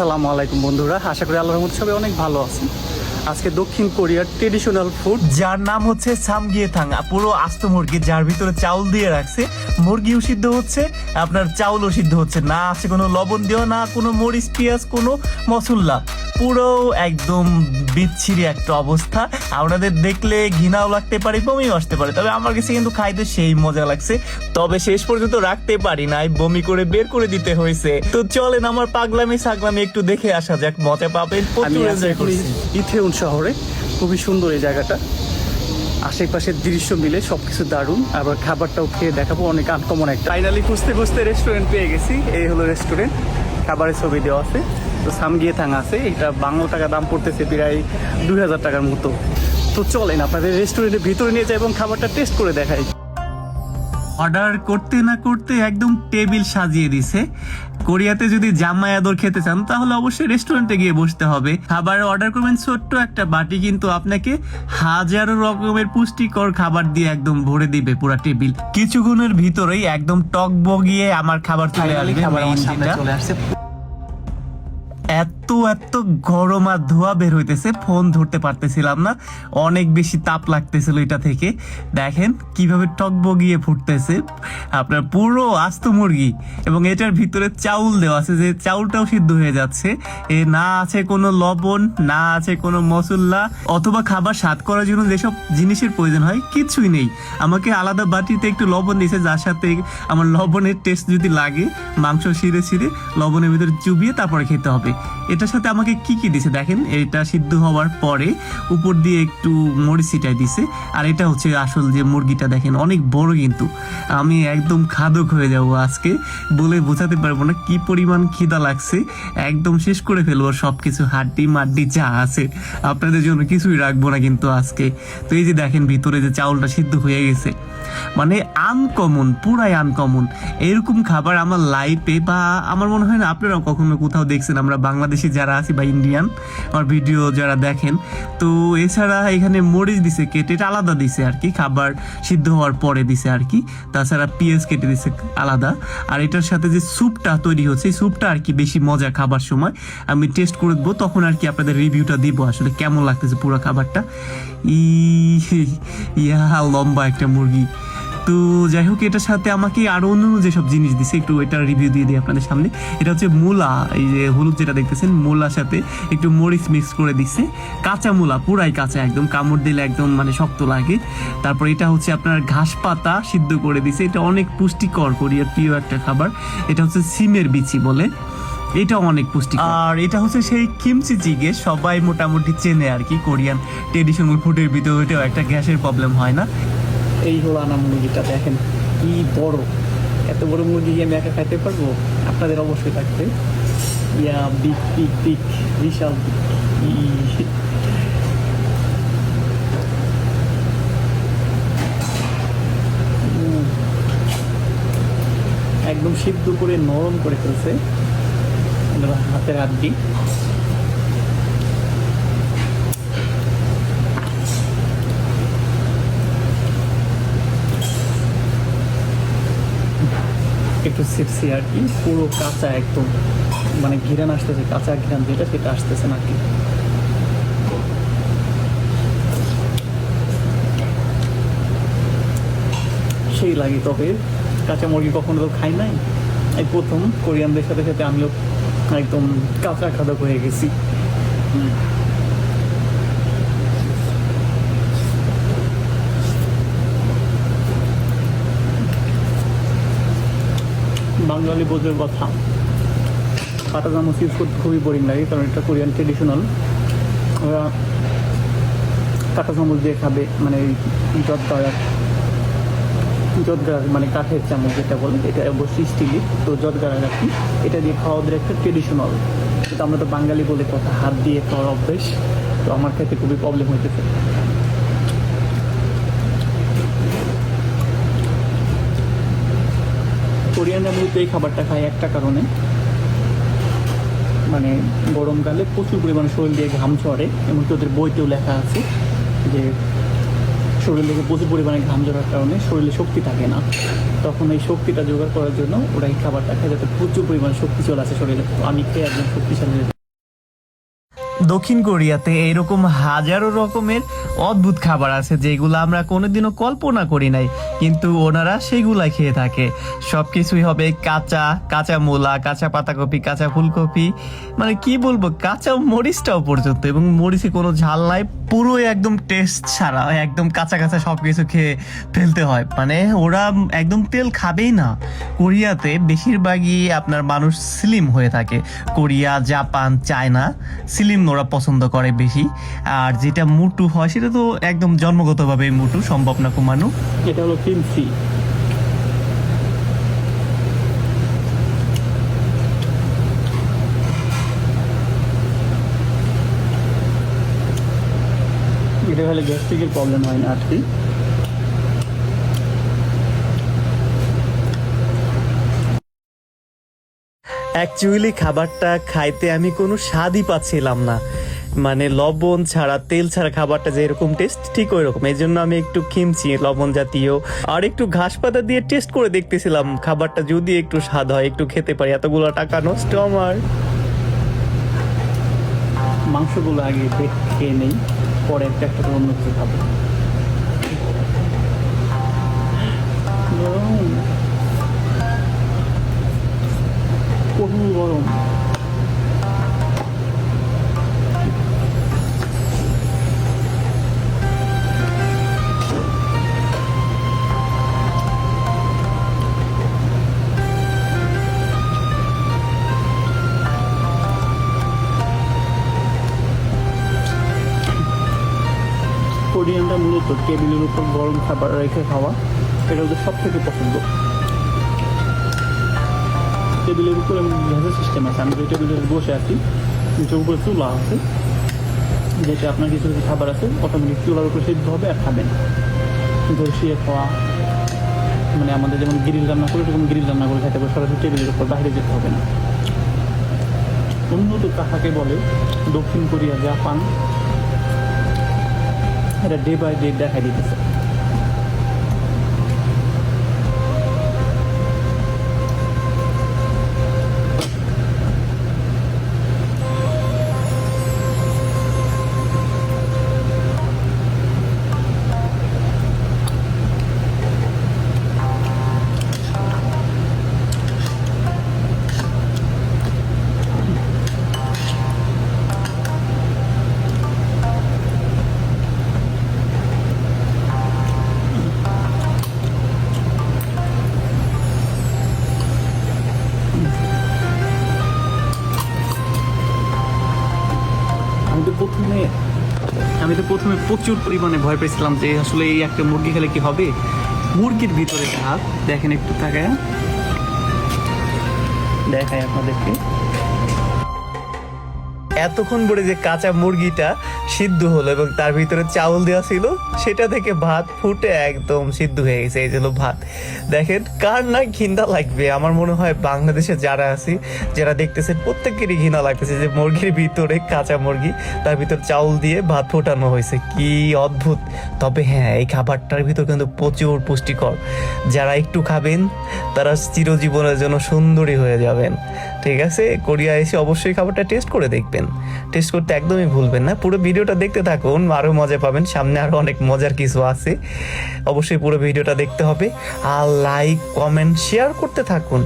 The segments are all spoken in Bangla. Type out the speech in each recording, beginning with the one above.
আসসালামু আলাইকুম বন্ধুরা, আশা করি আল্লাহর রহমত সবাই অনেক ভালো আছেন। আজকে দক্ষিণ কোরিয়ার ট্রেডিশনাল ফুড যার নাম হচ্ছে সামগিয়ে থাঙ্গা পুরো আস্ত মুরগি যার ভিতরে চাউল দিয়ে রাখছে, মুরগিও সিদ্ধ হচ্ছে, আপনার চাউলও সিদ্ধ হচ্ছে। না আছে কোনো লবণ দেওয়া না কোনো মরিচ, পেঁয়াজ, কোনো মশলা পুরো একদম বিচ্ছিরি একটা অবস্থা। আপনাদের দেখলে ঘৃণাও লাগতে পারে বমিও আসতে পারে। তবে আমার কাছে কিন্তু খাইতে সেই মজা লাগছে। তবে শেষ পর্যন্ত রাখতে পারি নাই বমি করে বের করে দিতে হয়েছে। তো চলেন আমার পাগলামি সাগলামি একটু দেখে আসা যাক মজা পাবেন প্রচুর করছি। ইথেউন শহরে খুবই সুন্দর এই জায়গাটা। আশেপাশের দৃশ্য মিলে সবকিছু দারুণ। আবার খাবারটাও খেয়ে দেখাবো অনেক আনকমন একটা। ফাইনালি খুঁজতে খুঁজতে রেস্টুরেন্ট পেয়ে গেছি এই হলো রেস্টুরেন্ট খাবারের ছবি দেওয়া আছে। সামগিয়ে থাং আছে। এটা বাংলা টাকা দাম পড়তেছে প্রায় দুই হাজার টাকার মতো। তো চলেন আপনাদের রেস্টুরেন্টের ভিতরে নিয়ে যাই এবং খাবারটা টেস্ট করে দেখাই। অর্ডার করতে না করতে একদম টেবিল সাজিয়ে দিছে। কোরিয়াতে যদি জামাই আদর খেতে চান তাহলে অবশ্যই রেস্টুরেন্টে গিয়ে বসতে হবে। খাবার অর্ডার করবেন ছোট্ট একটা বাটি কিন্তু আপনাকে হাজারো রকমের পুষ্টিকর খাবার দিয়ে একদম ভরে দিবে পুরো টেবিল। কিছুক্ষণের ভিতরেই একদম টক বগিয়ে আমার খাবার চলে আসবে। চলে আসছে। at এত এত গরম আর ধোয়া বের হইতেছে, ফোন ধরতে পারতেছিলাম না। অনেক বেশি তাপ লাগতেছিল এটা থেকে। দেখেন কীভাবে টকবগিয়ে ফুটতেছে। আপনার পুরো আস্ত মুরগি এবং এটার ভিতরে চাউল দেওয়া আছে যে চাউলটাও সিদ্ধ হয়ে যাচ্ছে। এ না আছে কোনো লবণ, না আছে কোনো মশলা অথবা খাবার স্বাদ করার জন্য যেসব জিনিসের প্রয়োজন হয়, কিছুই নেই। আমাকে আলাদা বাটিতে একটু লবণ দিয়েছে, যার সাথে আমার লবণের টেস্ট যদি লাগে, মাংস ছিঁড়ে ছিঁড়ে লবণের ভিতরে চুবিয়ে তারপরে খেতে হবে। এটার সাথে আমাকে কি কি দিছে দেখেন, এটা সিদ্ধ হওয়ার পরে উপর দিয়ে একটু মরিচ ছিটাই দিছে। আর এটা হচ্ছে আসল যে মুরগিটা দেখেন, অনেক বড় কিন্তু। আমি একদম খাদক হয়ে যাব আজকে, বলে বোঝাতে পারব না কি পরিমাণ খিদা লাগছে। একদম শেষ করে ফেলব সব কিছু হাড্ডি মাড্ডি যা আছে। আপনাদের জন্য কিছুই রাখব না কিন্তু আজকে। তো এই যে দেখেন ভিতরে যে চাউলটা সিদ্ধ হয়ে গেছে। মানে আনকমন পুরাই আনকমন এরকম খাবার আমার লাইফে বা আমার মনে হয় না আপনারাও কখনো কোথাও দেখছেন, আমরা বাংলাদেশি যারা আছি বা ইন্ডিয়ান আমার ভিডিও যারা দেখেন, তো এছাড়া এখানে মরিচ দিছে, কেটে এটা আলাদা দিছে আর কি, খাবার সিদ্ধ হওয়ার পরে দিছে আর কি, তাছাড়া পেঁয়াজ কেটে দিছে আলাদা, আর এটার সাথে যে স্যুপটা তৈরি হচ্ছে, এই স্যুপটা আর কি বেশি মজা খাবার সময়, আমি টেস্ট করে দেবো তখন আর কি আপনাদের রিভিউটা দিব, আসলে কেমন লাগতেছে পুরো খাবারটা। ইয়া লম্বা একটা মুরগি। তো যাই হোক, এটার সাথে আমাকে আরও অন্য যেসব জিনিস দিছে, একটু এটার রিভিউ দিয়ে দিই আপনাদের সামনে। এটা হচ্ছে মূলা, এই যে হলুদ যেটা দেখতেছেন, মূলার সাথে একটু মরিচ মিক্স করে দিচ্ছে কাঁচা মূলা, পুরাই কাঁচা একদম, কামড় দিলে একদম মানে শক্ত লাগে। তারপর এটা হচ্ছে আপনার ঘাস পাতা সিদ্ধ করে দিছে। এটা অনেক পুষ্টিকর, কোরিয়ার প্রিয় একটা খাবার। এটা হচ্ছে সিমের বিচি বলে। এটা অনেক পুষ্টি আর এটা হচ্ছে সেই কিমচি জিগে সবাই মোটামুটি চেনে আর কি, কোরিয়ান ট্রেডিশনাল ফুডের ভিতরে একটা গ্যাসের প্রবলেম হয় না। এই হলো আনা মুরগিটা, দেখেন কি বড়। এত বড় মুরগি আমি একা খাইতে পারব? আপনাদের অবশ্যই থাকবে। ইয়া বিগ বিগ বিগ বিশাল। একদম সিদ্ধ করে নরম করে ফেলছে। হাতের হাড্ডি একটু সিপসি আর কি। পুরো কাঁচা একদম মানে ঘিরান আসতেছে, কাঁচা ঘিরান যেটা, সেটা আসতেছে না কি। সেই লাগে তবে। কাঁচা মুরগি কখনো তো খাই নাই। এই প্রথম কোরিয়ানদের সাথে সাথে আমিও একদম কাঁচা খাদক হয়ে গেছি। বাঙালি বোঝের কথা। কাটা চামচ ইউজ করতে খুবই বোরিং লাগে, কারণ এটা কোরিয়ান ট্রেডিশনাল ওরা কাটা চামচ দিয়ে খাবে মানে জট গাড়া মানে কাঠের চামচ যেটা বলে, এটা অবশ্যই স্টিলি তো জট গাড়া রাখি এটা দিয়ে খাওয়া ওদের একটা ট্রেডিশনাল কিন্তু আমরা তো বাঙালি বলে কথা, হাত দিয়ে খাওয়ার অভ্যেস, তো আমার ক্ষেত্রে খুবই প্রবলেম হইতেছে। কোরিয়ানরা মূলত এই খাবারটা খায় একটা কারণে। মানে গরমকালে প্রচুর পরিমাণে শরীর দিয়ে ঘাম ঝরে, এমনকি ওদের বইতেও লেখা আছে যে শরীর থেকে প্রচুর পরিমাণে ঘাম ঝরার কারণে শরীরে শক্তি থাকে না। তখন এই শক্তিটা জোগাড় করার জন্য ওরা এই খাবারটা খায়, যাতে প্রচুর পরিমাণে শক্তি চলে আসে শরীরে। আমি খেয়ে একদম শক্তিশালী। দক্ষিণ কোরিয়াতে এরকম হাজারো রকমের অদ্ভুত খাবার আছে যেগুলো আমরা কোনোদিনও কল্পনা করি নাই। কিন্তু ওনারা সেগুলাই খেয়ে থাকে। সব কিছুই হবে কাঁচা কাঁচা মূলা, কাঁচা পাতাকপি, কাঁচা ফুলকপি। মানে কি বলব, কাঁচা মরিচটাও পর্যন্ত এবং মরিচে কোনো ঝাল নাই, পুরো একদম টেস্ট ছাড়া, একদম কাঁচা কাঁচা সব কিছু খেয়ে ফেলতে হয়। মানে ওরা একদম তেল খাবেই না। কোরিয়াতে বেশিরভাগই আপনার মানুষ স্লিম হয়ে থাকে। কোরিয়া, জাপান, চায়না, স্লিম ওরা পছন্দ করে বেশি। আর যেটা মুটু হয়, সেটা তো একদম জন্মগতভাবে মুটু, সম্ভব না কমানো। এটা হলো কিমসি। এটা হলে গ্যাস্ট্রিকের প্রবলেম হয় না আর কি। অ্যাকচুয়ালি খাবারটা খাইতে আমি কোনো স্বাদই পাচ্ছিলাম না। মানে লবণ ছাড়া, তেল ছাড়া খাবারটা যে এরকম টেস্ট ঠিক ওই রকম এই জন্য আমি একটু কিমচি লবণ জাতীয়। আর একটু ঘাস পাতা দিয়ে টেস্ট করে দেখতেছিলাম খাবারটা যদি একটু স্বাদ হয়, একটু খেতে পারি। এতগুলো টাকা নষ্ট আমার। মাংসগুলো আগে খেয়ে নেই, পরে একটা একটা অন্য কিছু গরম কোরিয়ানটা মূলত টেবিলের উপর গরম খাবার রেখে খাওয়া এটা ওদের সব থেকে পছন্দ। টেবিলের উপরে গ্যাসের সিস্টেম আছে। আমি যে টেবিলের বসে আছি নিচের উপরে চুলা আছে, যেটা আপনার কিছু কিছু খাবার আছে অটোমেটিক চুলার উপরে সিদ্ধ হবে আর খাবেন। বসিয়ে খাওয়া মানে আমাদের যেমন গ্রিল রান্না করে সেরকম গ্রিল রান্না করে খেতে হবে, সরাসরি টেবিলের উপর বাইরে যেতে হবে না। উন্নত কাহাকে বলে, দক্ষিণ কোরিয়া, জাপান এটা ডে বাই ডে দেখা দিতেছে। আমি তো প্রথমে, আমি তো প্রথমে প্রচুর পরিমাণে ভয় পেয়েছিলাম যে আসলে এই একটা মুরগি খেলে কি হবে। মুরগির ভিতরে ভাত দেখেন একটু তাকায়। দেখায় আপনাদেরকে। এতক্ষণ পরে যে কাঁচা মুরগিটা সিদ্ধ হলো এবং তার ভিতরে চাউল দেওয়া ছিল, সেটা থেকে ভাত ফুটে একদম সিদ্ধ হয়ে গেছে, এই ভাত। দেখেন, কার না ঘৃণা লাগবে? আমার মনে হয় বাংলাদেশে যারা আছি, যারা দেখতেছে, প্রত্যেকেরই ঘৃণা লাগতেছে যে মুরগির ভিতরে কাঁচা মুরগি, তার ভিতর চাউল দিয়ে ভাত ফোটানো হয়েছে। কি অদ্ভুত! তবে হ্যাঁ এই খাবারটার ভিতর কিন্তু প্রচুর পুষ্টিকর। যারা একটু খাবেন, তারা চিরজীবনের জন্য সুন্দরী হয়ে যাবেন। ঠিক আছে? কোরিয়া এসে অবশ্যই খাবারটা টেস্ট করে দেখবেন। টেস্ট করতে একদমই ভুলবেন না। পুরো ভিডিওটা দেখতে থাকুন আরও মজা পাবেন। সামনে আরও অনেক মজার কিছু আছে। অবশ্যই পুরো ভিডিওটা দেখতে হবে। আর লাইক কমেন্ট শেয়ার করতে থাকুন।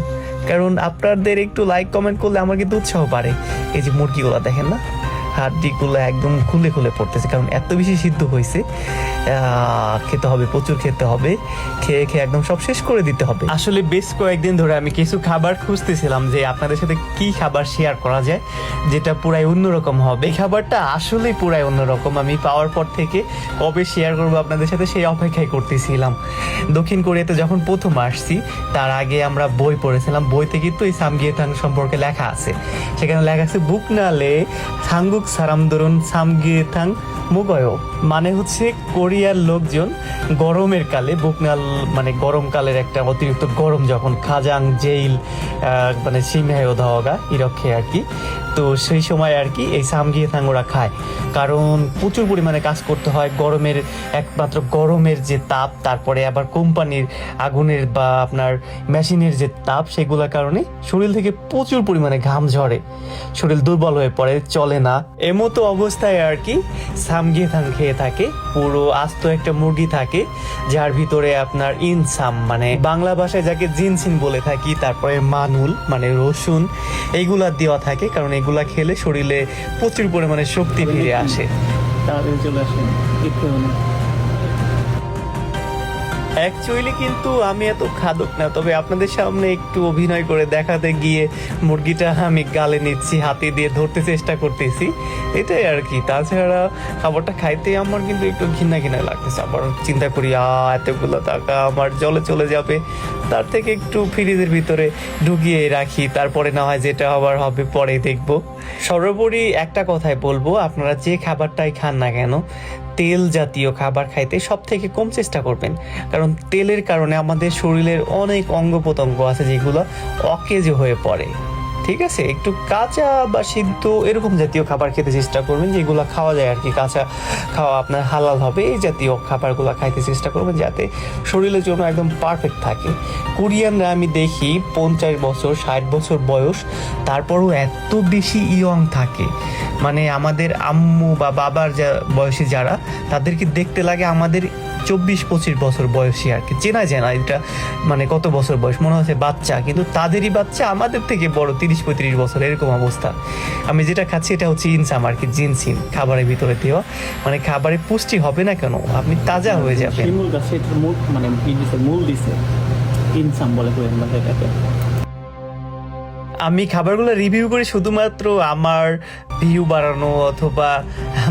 কারণ আপনাদের একটু লাইক কমেন্ট করলে আমার কিন্তু উৎসাহ বাড়ে। এই যে মুরগিগুলো দেখেন না? হাড্ডিগুলো একদম খুলে খুলে পড়তেছে, কারণ এত বেশি সিদ্ধ হয়েছে খেতে হবে, প্রচুর খেতে হবে, খেয়ে খেয়ে একদম সব শেষ করে দিতে হবে। আসলে বেশ কয়েকদিন ধরে আমি কিছু খাবার খুঁজতেছিলাম যে আপনাদের সাথে কি খাবার শেয়ার করা যায়, যেটা পুরাই অন্যরকম হবে। এই খাবারটা আসলেই পুরাই অন্যরকম। আমি পাওয়ার পর থেকে কবে শেয়ার করব আপনাদের সাথে সেই অপেক্ষায় করতেছিলাম। দক্ষিণ কোরিয়াতে যখন প্রথম আসছি, তার আগে আমরা বই পড়েছিলাম। বইতে কিন্তু এই সামগিয়েথাং সম্পর্কে লেখা আছে। সেখানে লেখা আছে, বুক নালে 사람들은 삼계탕 মুগয় মানে হচ্ছে কোরিয়ার লোকজন গরমের কালে বুকনাল মানে গরমকালের একটা অতিরিক্ত গরম যখন খাজাং, জেইল মানে সিমহায় ধাওয়াগা ইরক্ষে আর কি। তো সেই সময় আর কি এই সামগিয়ে থাঙ্গোরা খায়। কারণ প্রচুর পরিমাণে কাজ করতে হয়, গরমের একমাত্র গরমের যে তাপ, তারপরে আবার কোম্পানির আগুনের বা আপনার মেশিনের যে তাপ, সেগুলোর কারণে শরীর থেকে প্রচুর পরিমাণে ঘাম ঝরে। শরীর দুর্বল হয়ে পড়ে, চলে না। এমতো অবস্থায় আর কি সামগিয়ে থাকে খেয়ে থাকে। পুরো আস্ত একটা মুরগি থাকে, যার ভিতরে আপনার ইনসাম মানে বাংলা ভাষায় যাকে জিনসিন বলে থাকি, তারপরে মানুল মানে রসুন, এইগুলা দেওয়া থাকে, কারণ এগুলা খেলে শরীরে প্রচুর পরিমাণে শক্তি ফিরে আসে। তাহলে চলে অ্যাকচুয়ালি কিন্তু আমি এত খাদক না, তবে আপনাদের সামনে একটু অভিনয় করে দেখাতে গিয়ে মুরগিটা আমি গালে নিচ্ছি, হাতে দিয়ে ধরতে চেষ্টা করতেছি। এটাই আর কি। তাছাড়া খাবারটা খাইতে আমার কিন্তু একটু ঘৃণা ঘৃণা লাগতেছে। আবার চিন্তা করি, আ, এতগুলো টাকা আমার জলে চলে যাবে। তার থেকে একটু ফ্রিজের ভিতরে ঢুকিয়ে রাখি, তারপরে না হয় যেটা আবার হবে পরে দেখব। সর্বোপরি একটা কথাই বলব, আপনারা যে খাবারটাই খান না কেন তেল জাতীয় খাবার খাইতে সব থেকে কম চেষ্টা করবেন। কারণ তেলের কারণে আমাদের শরীরের অনেক অঙ্গ প্রত্যঙ্গ আছে যেগুলো অকেজ হয়ে পড়ে। ঠিক আছে, একটু কাঁচা বা সিদ্ধ এরকম জাতীয় খাবার খেতে চেষ্টা করবেন যেগুলো খাওয়া যায় আর কি। কাঁচা খাওয়া আপনার হালাল হবে, এই জাতীয় খাবারগুলো খাইতে চেষ্টা করবেন যাতে শরীরের জন্য একদম পারফেক্ট থাকে। কোরিয়ানরা আমি দেখি পঞ্চাশ বছর, ষাট বছর বয়স, তারপরও এত বেশি ইয়ং থাকে। মানে আমাদের আম্মু বা বাবার যা বয়সী যারা, তাদেরকে দেখতে লাগে আমাদের চব্বিশ পঁচিশ বছর বয়সী আর কি। চেনা যায় না এটা মানে কত বছর বয়স মনে হচ্ছে বাচ্চা কিন্তু তাদেরই বাচ্চা আমাদের থেকে বড় তিরিশ পঁয়ত্রিশ বছর এরকম অবস্থা। আমি যেটা খাচ্ছি এটা হচ্ছে ইনসাম আর কি জিনসিন খাবারের ভিতরে দেওয়া। মানে খাবারে পুষ্টি হবে না কেন? আপনি তাজা হয়ে যাবেন। মানে মূল দিছে ইনসাম বলে এটাকে। আমি খাবারগুলো রিভিউ করি শুধুমাত্র আমার ভিউ বাড়ানো অথবা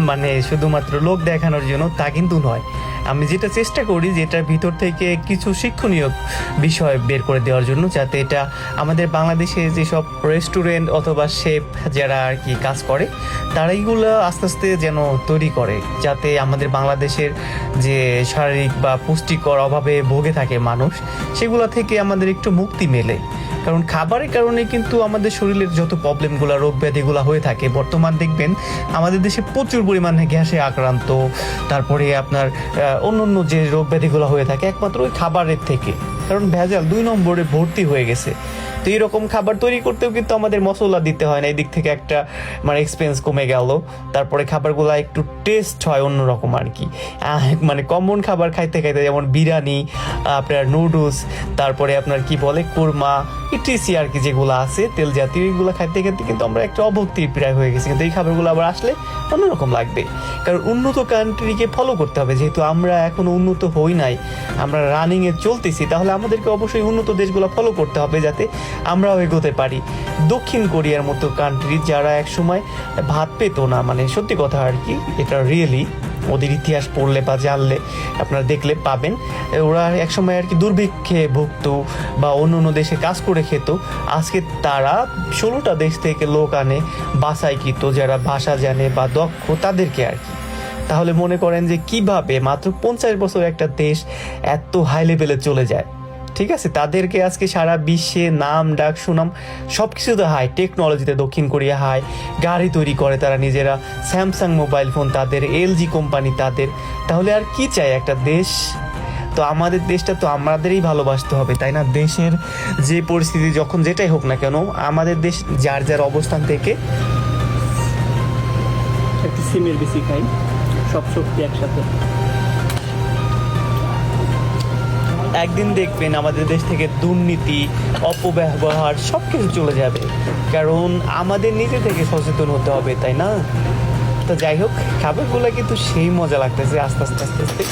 মানে শুধুমাত্র লোক দেখানোর জন্য তা কিন্তু নয়। আমি যেটা চেষ্টা করি যেটার ভিতর থেকে কিছু শিক্ষণীয় বিষয় বের করে দেওয়ার জন্য, যাতে এটা আমাদের বাংলাদেশে যেসব রেস্টুরেন্ট অথবা শেফ যারা আর কি কাজ করে তারা এইগুলো আস্তে আস্তে যেন তৈরি করে, যাতে আমাদের বাংলাদেশের যে শারীরিক বা পুষ্টিকর অভাবে ভোগে থাকে মানুষ, সেগুলো থেকে আমাদের একটু মুক্তি মেলে। কারণ খাবারের কারণে কিন্তু আমাদের শরীরের যত প্রবলেমগুলো রোগ ব্যাধিগুলো হয়ে থাকে, বর্তমান দেখবেন আমাদের দেশে প্রচুর পরিমাণে গ্যাসে আক্রান্ত, তারপরে আপনার অন্য অন্য যে রোগ ব্যাধিগুলো হয়ে থাকে, একমাত্র ওই খাবারের থেকে। কারণ ভেজাল দুই নম্বরে ভর্তি হয়ে গেছে। তো এইরকম খাবার তৈরি করতেও কিন্তু আমাদের মশলা দিতে হয় না। এই দিক থেকে একটা মানে এক্সপেন্স কমে গেল। তারপরে খাবারগুলো একটু টেস্ট হয় অন্যরকম আর কি। মানে কমন খাবার খাইতে খাইতে যেমন বিরিয়ানি, আপনার নুডলস তারপরে আপনার কি বলে, কোরমা, ইটিসি আর কি যেগুলো আছে, তেল জাতীয়, এগুলো খাইতে খাইতে কিন্তু আমরা একটা অভক্তি প্রায় হয়ে গেছি। কিন্তু এই খাবারগুলো আবার আসলে অন্যরকম লাগবে। কারণ উন্নত কান্ট্রিকে ফলো করতে হবে। যেহেতু আমরা এখনও উন্নত হই নাই, আমরা রানিংয়ে চলতেছি, তাহলে আমাদেরকে অবশ্যই উন্নত দেশগুলো ফলো করতে হবে যাতে আমরাও এগোতে পারি। দক্ষিণ কোরিয়ার মতো কান্ট্রি যারা একসময় ভাত পেত না মানে সত্যি কথা আর কি, এটা রিয়েলি ওদের ইতিহাস পড়লে বা জানলে আপনারা দেখলে পাবেন। ওরা একসময় আর কি দুর্ভিক্ষে ভুগতো বা অন্য অন্য দেশে কাজ করে খেত। আজকে তারা ষোলোটা দেশ থেকে লোক আনে বাসায় কিত, যারা ভাষা জানে বা দক্ষ তাদেরকে আর কি। তাহলে মনে করেন যে কীভাবে মাত্র পঞ্চাশ বছর একটা দেশ এত হাই লেভেলে চলে যায়? ঠিক আছে? তাদেরকে আজকে সারা বিশ্বে নাম, ডাক, সুনাম সব কিছুতে হাই টেকনোলজিতে দক্ষিণ কোরিয়া হাই গাড়ি তৈরি করে তারা নিজেরা। স্যামসাং মোবাইল ফোন তাদের এলজি কোম্পানি তাদের। তাহলে আর কি চাই একটা দেশ? তো আমাদের দেশটা তো আমাদেরই ভালোবাসতে হবে, তাই না? দেশের যে পরিস্থিতি যখন যেটাই হোক না কেন, আমাদের দেশ যার যার অবস্থান থেকে একটু সিমের বেশি খাই। সব শক্তি একসাথে। একদিন দেখবেন আমাদের দেশ থেকে দুর্নীতি, অপব্যবহার সব কিছু চলে যাবে। কারণ আমাদের নিজে থেকে সচেতন হতে হবে, তাই না? তো যাই হোক, খাবারগুলো কিন্তু সেই মজা লাগতেছে, আস্তে আস্তে আস্তে আস্তে।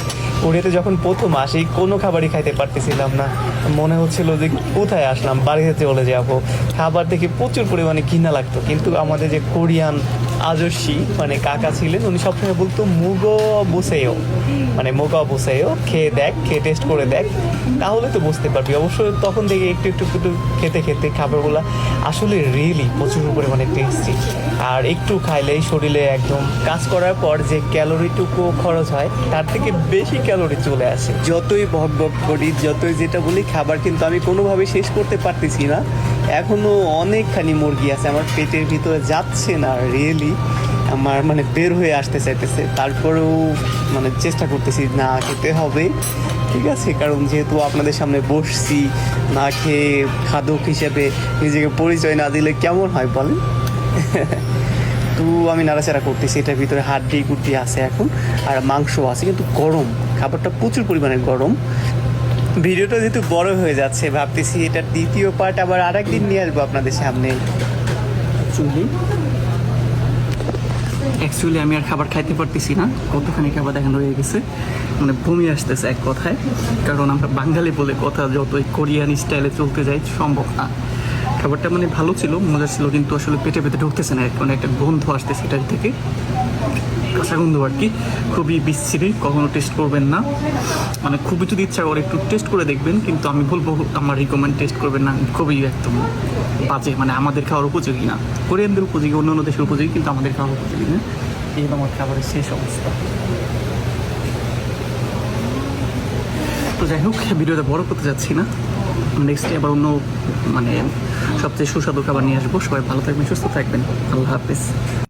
কোরিয়াতে যখন প্রথম আসি, কোনো খাবারই খাইতে পারতেছিলাম না। মনে হচ্ছিল যে কোথায় আসলাম বাড়িতে চলে যাব। খাবার দেখে প্রচুর পরিমাণে ঘৃণা লাগতো। কিন্তু আমাদের যে কোরিয়ান আজস্বী মানে কাকা ছিলেন, উনি সবসময় বলতো, মুগো বসেও। মানে মোগা বসেও, খেয়ে দেখ, খেয়ে টেস্ট করে দেখ। তাহলে তো বুঝতে পারবি। অবশ্য তখন থেকে একটু একটু একটু খেতে খেতে খাবারগুলো আসলে রিয়েলি প্রচুর পরিমাণে টেস্টি আর একটু খাইলেই শরীরে একদম কাজ করার পর যে ক্যালোরিটুকু খরচ হয়, তার থেকে বেশি ক্যালোরি চলে আসে। যতই বক বক করি, যতই যেটা বলি, খাবার কিন্তু আমি কোনোভাবে শেষ করতে পারতেছি না। এখনও অনেকখানি মুরগি আছে, আমার পেটের ভিতরে যাচ্ছে না রিয়েলি আমার মানে বের হয়ে আসতে চাইতেছে। তারপরেও মানে চেষ্টা করতেছি না খেতে হবে, ঠিক আছে? কারণ যেহেতু আপনাদের সামনে বসছি, না খেয়ে খাদক হিসেবে নিজেকে পরিচয় না দিলে কেমন হয় বলেন? তো আমি নাড়াচাড়া করতেছি, এটার ভিতরে হাড্ডি গুড্ডি আছে এখন, আর মাংস আছে, কিন্তু গরম। খাবারটা প্রচুর পরিমাণে গরম ভিডিওটা যেহেতু বড় হয়ে যাচ্ছে, ভাবতেছি এটার দ্বিতীয় পার্ট আবার আর একদিন নিয়ে আসব আপনাদের সামনে। অ্যাকচুয়ালি আমি আর খাবার খাইতে পারতেছি না। কতখানি খাবার দেখানো হয়ে গেছে। মানে বমি আসতেছে এক কথায়। কারণ আমরা বাঙালি বলে কথা যতই কোরিয়ান স্টাইলে চলতে যাই, সম্ভব না। খাবারটা মানে ভালো ছিল, মজা ছিল, কিন্তু আসলে পেটে পেটে ঢুকতেছে না, এখন একটা গন্ধ আসতেছে এটার থেকে। কাঁচা গন্ধ আর কি, খুবই বিচ্ছিরি কখনো টেস্ট করবেন না। মানে খুবই যদি ইচ্ছা করে একটু টেস্ট করে দেখবেন, কিন্তু আমি বলব আমার রিকমেন্ড টেস্ট করবেন না, খুবই একদম বাজে মানে আমাদের খাওয়ার উপযোগী না। কোরিয়ানদের উপযোগী অন্য অন্য দেশের উপযোগী, কিন্তু আমাদের খাওয়ার উপযোগী না। এই আমার খাবারের শেষ অবস্থা। তো যাই হোক, ভিডিওটা বড় করতে যাচ্ছি না। নেক্সট আবার অন্য মানে সবচেয়ে সুস্বাদু খাবার নিয়ে আসব। সবাই ভালো থাকবেন, সুস্থ থাকবেন। আল্লাহ হাফিজ।